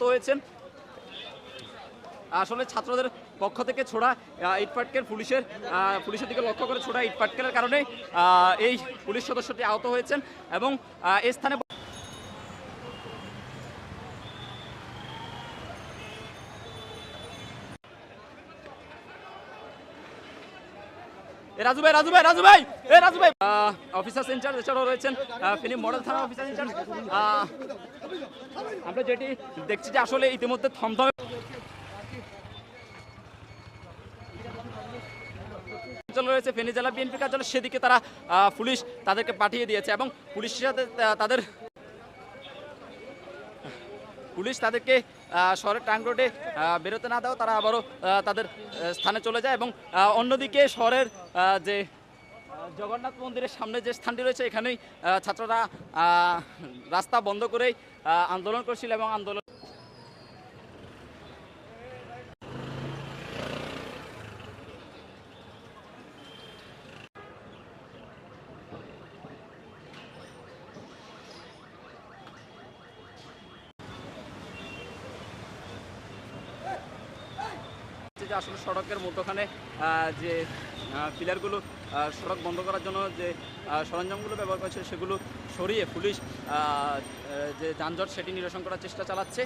আহত হয়েছেন আসলে ছাত্রদের পক্ষ থেকে ছোড়া আহ, ইট পাটকেল পুলিশের পুলিশের দিকে লক্ষ্য করে ছোড়া ইট পাটকেলের কারণে এই পুলিশ সদস্যটি আহত হয়েছেন এবং এই স্থানে রাজু ভাই রাজু ভাই রাজু ভাই এ রাজু ভাই। অফিসার ইনচার্জ এছাড়াও রয়েছেন আহ, মডেল থানা অফিসার ইনচার্জ। আমরা যেটি দেখছি যে আসলে ইতিমধ্যে থমথমে রয়েছে ফেনী জেলা বিএনপি কার্যালয়। সেদিকে তারা পুলিশ তাদেরকে পাঠিয়ে দিয়েছে এবং পুলিশের সাথে তাদের পুলিশ তাদেরকে শহরের টাং রোডে বেরোতে না দাও তারা আবারও তাদের স্থানে চলে যায় এবং অন্যদিকে শহরের যে জগন্নাথ মন্দিরের সামনে যে স্থানটি রয়েছে, এখানেই ছাত্ররা রাস্তা বন্ধ করেই আন্দোলন করছিল এবং আন্দোলন যে আসলে সড়কের মধ্যখানে যে পিলারগুলো সড়ক বন্ধ করার জন্য যে সরঞ্জামগুলো ব্যবহার করেছে সেগুলো সরিয়ে পুলিশ যে যানজট সেটি নিরসন করার চেষ্টা চালাচ্ছে!